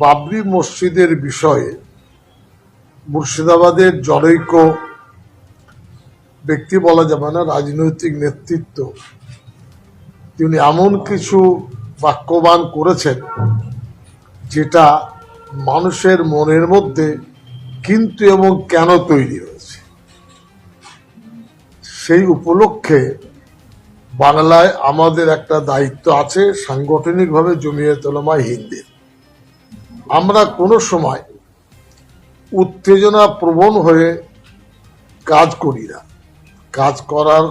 বাবরি মসজিদের বিষয়ে মুর্শিদাবাদের জনৈক ব্যক্তি বলা যাবে না, রাজনৈতিক নেতৃত্ব। তিনি এমন কিছু বাক্যবান করেছেন যেটা মানুষের মনের মধ্যে কিন্তু এবং কেন তৈরি হয়েছে। সেই উপলক্ষে বাংলায় আমাদের একটা দায়িত্ব আছে সাংগঠনিকভাবে জমিয়ে তোলামা হিন্দির। আমরা কোনো সময় উত্তেজনা প্রবণ হয়ে কাজ করি না। কাজ করার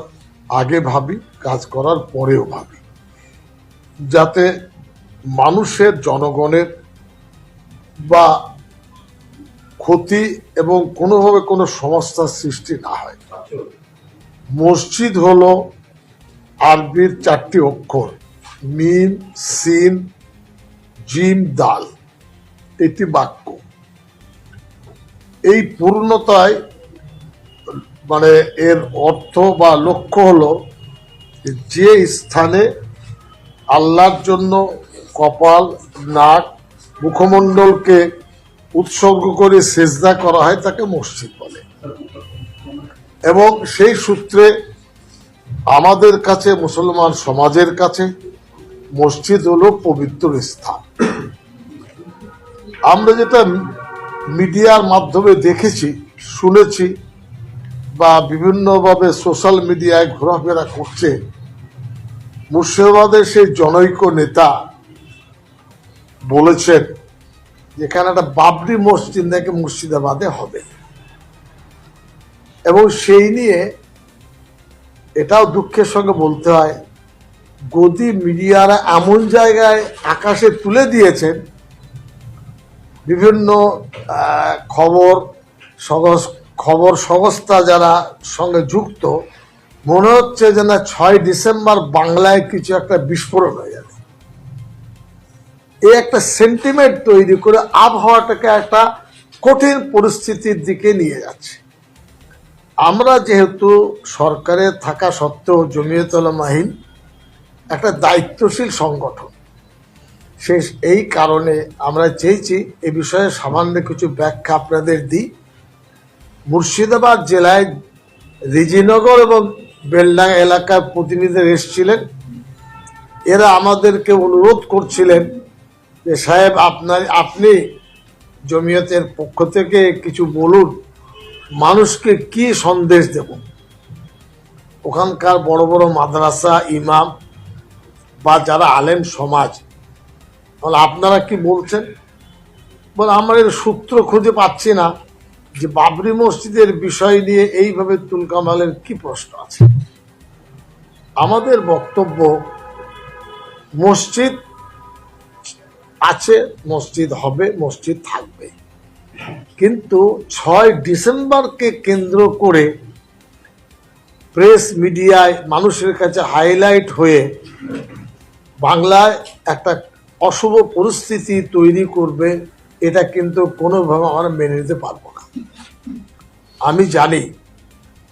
আগে ভাবি, কাজ করার পরেও ভাবি। যাতে মানুষের, জনগণের বা ক্ষতি এবং কোনোভাবে কোনো সমস্যার সৃষ্টি না হয়। মসজিদ হলো আরবির চারটি অক্ষর, মিম, সিন, জিম, দাল। এটি বাক্য। এই পূর্ণতায় মানে এর অর্থ বা লক্ষ্য হলো যে স্থানে আল্লাহর জন্য কপাল, নাক, মুখমণ্ডলকে উৎসর্গ করে সেজদা করা হয়, তাকে মসজিদ বলে। এবং সেই সূত্রে আমাদের কাছে, মুসলমান সমাজের কাছে মসজিদ হলো পবিত্র স্থান। আমরা যেটা মিডিয়ার মাধ্যমে দেখেছি, শুনেছি বা বিভিন্নভাবে সোশ্যাল মিডিয়ায় ঘোরাফেরা করছে, মুর্শিদাবাদের সেই জনৈক নেতা বলেছেন যেখানে একটা বাবরি মসজিদ নাকি মুর্শিদাবাদে হবে। এবং সেই নিয়ে এটাও দুঃখের সঙ্গে বলতে হয়, গদি মিডিয়ারা এমন জায়গায় আকাশে তুলে দিয়েছেন বিভিন্ন খবর খবর সংস্থা যারা সঙ্গে যুক্ত, মনে হচ্ছে যে না ছয় ডিসেম্বর বাংলায় কিছু একটা বিস্ফোরণ হয়ে যাবে এই একটা সেন্টিমেন্ট তৈরি করে আবহাওয়াটাকে একটা কঠিন পরিস্থিতির দিকে নিয়ে যাচ্ছে। আমরা যেহেতু সরকারে থাকা সত্ত্বেও জমিয়ে জমিয়তলা মাহিন একটা দায়িত্বশীল সংগঠন শেষ এই কারণে আমরা চেয়েছি এ বিষয়ে সামান্য কিছু ব্যাখ্যা আপনাদের দিই। মুর্শিদাবাদ জেলায় রিজিনগর এবং বেলডাঙ্গা এলাকার প্রতিনিধিরা এসেছিলেন। এরা আমাদেরকে অনুরোধ করছিলেন যে, সাহেব, আপনার, আপনি জমিয়তের পক্ষ থেকে কিছু বলুন, মানুষকে কি সন্দেশ দেব? ওখানকার বড় বড় মাদ্রাসা, ইমাম বা যারা আলেম সমাজ বলে আপনারা কি বলছেন? বলে আমরা এর সূত্র খুঁজে পাচ্ছি না যে বাবরি মসজিদের বিষয় নিয়ে এইভাবে তুলকামালের কি প্রশ্ন আছে। আমাদের বক্তব্য, মসজিদ আছে, মসজিদ হবে, মসজিদ থাকবে। কিন্তু ছয় ডিসেম্বরকে কেন্দ্র করে প্রেস মিডিয়ায় মানুষের কাছে হাইলাইট হয়ে বাংলায় একটা অশুভ পরিস্থিতি তৈরি করবে, এটা কিন্তু কোনোভাবে আমরা মেনে নিতে পারব না। আমি জানি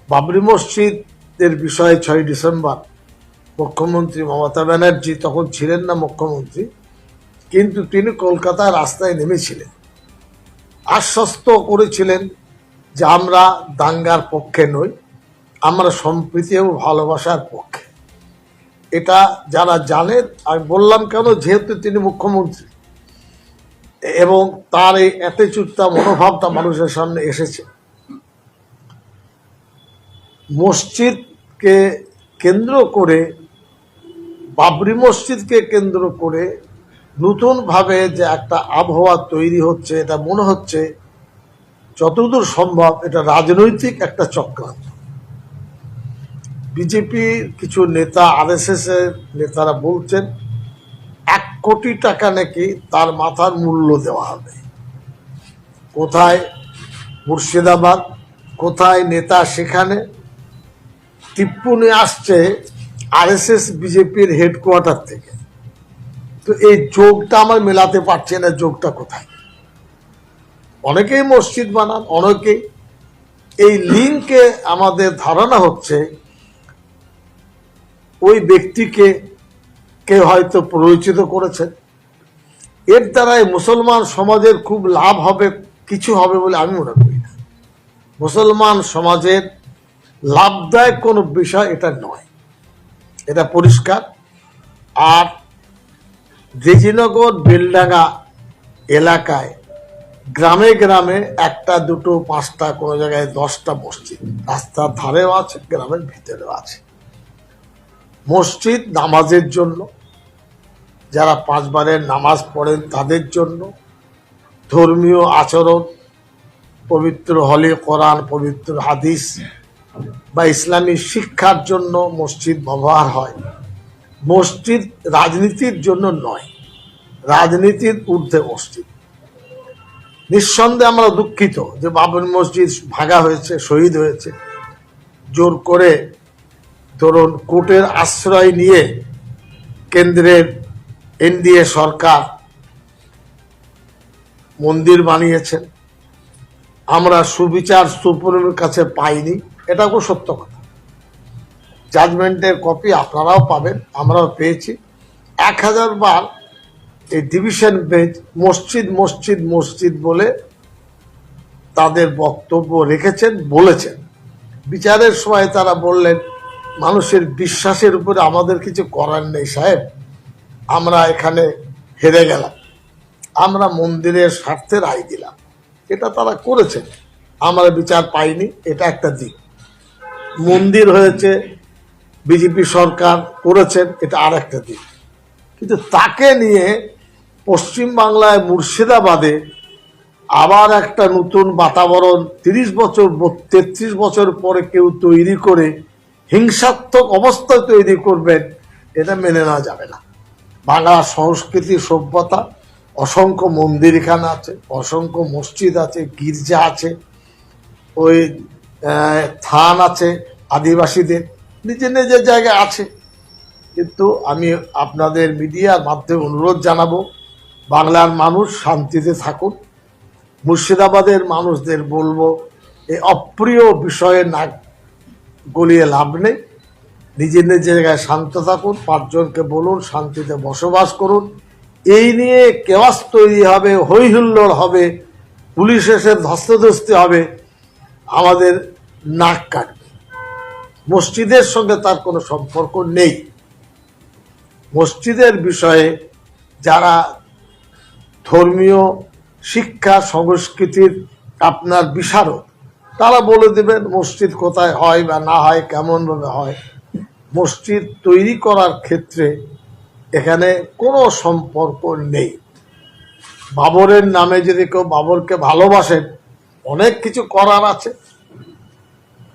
বাবরি মসজিদের বিষয়ে ছয় ডিসেম্বর মুখ্যমন্ত্রী মমতা ব্যানার্জি তখন ছিলেন না মুখ্যমন্ত্রী, কিন্তু তিনি কলকাতায় রাস্তায় নেমেছিলেন। আশ্বস্ত করেছিলেন যে আমরা দাঙ্গার পক্ষে নই, আমরা সম্প্রীতি এবং ভালোবাসার পক্ষে। এটা যারা জানে, আমি বললাম কেন, যেহেতু তিনি মুখ্যমন্ত্রী। এবং তার এই অ্যাটিচিউডটা মনোভাবটা মানুষের সামনে এসেছে। মসজিদকে কেন্দ্র করে, বাবরি মসজিদকে কেন্দ্র করে নতুনভাবে যে একটা আবহাওয়া তৈরি হচ্ছে, এটা মনে হচ্ছে, যতদূর সম্ভব এটা রাজনৈতিক একটা চক্রান্ত। বিজেপির কিছু নেতা আরএসএস এর নেতারা বলছেন, এক কোটি টাকা নাকি তার মাথার মূল্য দেওয়া হবে। কোথায় মুর্শিদাবাদ, কোথায় নেতা সেখানে? টিপ্পনি আসছে আরএসএস বিজেপির হেডকোয়ার্টার থেকে। তো এই যোগটা আমার মেলাতে পারছে না, যোগটা কোথায়? অনেকেই মসজিদ বানান, অনেকেই। এই লিঙ্কে আমাদের ধারণা হচ্ছে ওই ব্যক্তিকে কে হয়তো পরিচিত করেছেন এর দ্বারাই মুসলমান সমাজের খুব লাভ হবে, কিছু হবে বলে আমি মনে করি না। মুসলমান সমাজের লাভদায়ক কোনো বিষয় এটা নয়। এটা পরিষ্কার। আর রেজিনগর বেলডাঙ্গা এলাকায় গ্রামে গ্রামে একটা, দুটো, পাঁচটা, কোনো জায়গায় দশটা মসজিদ। রাস্তার ধারেও আছে, গ্রামের ভিতরেও আছে। মসজিদ নামাজের জন্য। যারা পাঁচবারের নামাজ পড়েন তাদের জন্য। ধর্মীয় আচরণ, পবিত্র হলে কোরআন, পবিত্র হাদিস বা ইসলামী শিক্ষার জন্য মসজিদ ব্যবহার হয়। মসজিদ রাজনীতির জন্য নয়, রাজনীতির ঊর্ধ্বে মসজিদ। নিঃসন্দেহে আমরা দুঃখিত যে বাবর মসজিদ ভাঙা হয়েছে, শহীদ হয়েছে। জোর করে ধরুন কোর্টের আশ্রয় নিয়ে কেন্দ্রের এনডিএ সরকার মন্দির বানিয়েছেন আমরা সুবিচার সুপ্রিমের কাছে পাইনি এটা খুব সত্য কথা। জাজমেন্টের কপি আপনারাও পাবেন, আমরাও পেয়েছি। এক হাজার বার এই ডিভিশন বেঞ্চ, মসজিদ মসজিদ মসজিদ বলে তাদের বক্তব্য রেখেছেন, বলেছেন। বিচারের সময় তারা বললেন মানুষের বিশ্বাসের উপরে আমাদের কিছু করার নেই, সাহেব। আমরা এখানে হেরে গেলাম। আমরা মন্দিরের স্বার্থে রায় দিলাম। এটা তারা করেছে আমরা বিচার পাইনি, এটা একটা দিক। মন্দির হয়েছে, বিজেপি সরকার করেছেন, এটা আর একটা দিক। কিন্তু তাকে নিয়ে পশ্চিমবাংলায় মুর্শিদাবাদে আবার একটা নতুন বাতাবরণ, তিরিশ বছর, তেত্রিশ বছর পরে কেউ তৈরি করে হিংসাত্মক অবস্থা তৈরি করবেন, এটা মেনে নেওয়া যাবে না। বাংলা সংস্কৃতি সভ্যতা, অসংখ্য মন্দির এখানে আছে, অসংখ্য মসজিদ আছে, গির্জা আছে, ওই থান আছে, আদিবাসীদের, নিজের নিজের জায়গায় আছে। কিন্তু আমি আপনাদের মিডিয়ার মাধ্যমে অনুরোধ জানাব, বাংলার মানুষ শান্তিতে থাকুন। মুর্শিদাবাদের মানুষদের বলব এই অপ্রিয় বিষয়ে নাক গলিয়ে লাভ নেই। নিজের নিজের জায়গায় শান্ত থাকুন, পাঁচজনকে বলুন, শান্তিতে বসবাস করুন। এই নিয়ে কেওয়াস তৈরি হবে হই হুল্লোড় হবে, পুলিশ এসে ধস্তাধস্তি হবে, আমাদের নাক কাটবে। মসজিদের সঙ্গে তার কোনো সম্পর্ক নেই। মসজিদের বিষয়ে যারা ধর্মীয়, শিক্ষা, সংস্কৃতির আপনার বিশারদ তারা বলে দেবেন মসজিদ কোথায় হয় বা না হয় কেমনভাবে হয়। মসজিদ তৈরি করার ক্ষেত্রে এখানে কোনো সম্পর্ক নেই। বাবরের নামে যদি কেউ বাবরকে ভালোবাসেন অনেক কিছু করার আছে।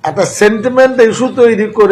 একটা সেন্টিমেন্ট ইস্যু তৈরি করে